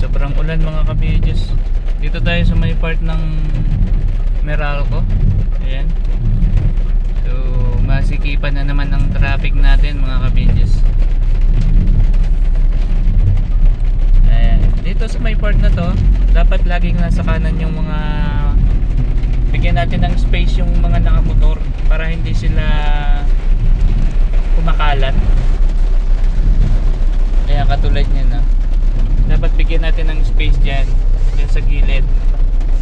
sobrang ulan mga kabidges. Dito tayo sa may part ng Meralco. Ayan. So, masikipan na naman ang traffic natin mga kabidges. Ayan. Dito sa may part na to, dapat laging nasa kanan yung mga bigyan natin ng space yung mga nakamotor para hindi sila kumakalat. Kaya katulad niya na. Bigyan natin ng space dyan. Dyan sa gilid.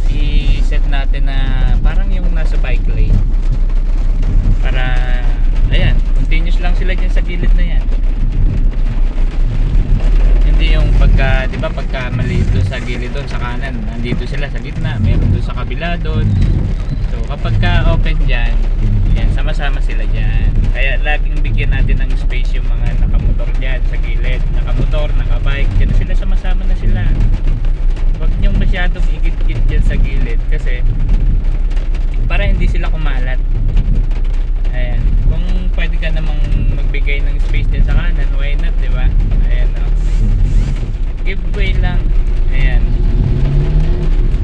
I-set natin na parang yung nasa bike lane. Para, ayan, continuous lang sila dyan sa gilid na yan. Hindi yung pagka, di ba pagka mali doon sa gilid doon sa kanan, nandito sila sa gitna, meron doon sa kabila doon. So kapag ka open dyan, yan, sama-sama sila dyan. Kaya laging bigyan natin ng space yung mga nakamotor dyan. Nakamotor, nakabike, dyan sila sama-sama na sila. Huwag niyong masyadong igit-git dyan sa gilid kasi para hindi sila kumalat. Ayan. Kung pwede ka namang magbigay ng space din sa kanan, why not, di ba? Ayan, no? Giveaway lang. Ayan.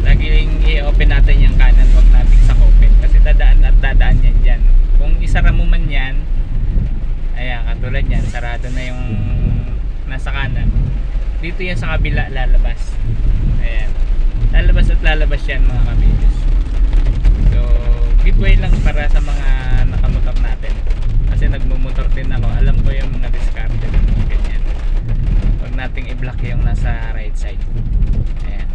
Laging i-open natin yung kanan, huwag natin sa open. Kasi dadaan at dadaan yan dyan. Kung isara mo man yan, ayan, katulad yan, sarado na yung. Dito yan sa kabila lalabas. Ayan. Lalabas at lalabas yan mga kabidis. So, giveaway lang para sa mga nakamotor natin. Kasi nagmumotor din ako. Alam ko yung mga discarte ng ganyan. Huwag nating i-block yung nasa right side. Ayan.